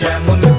যেমন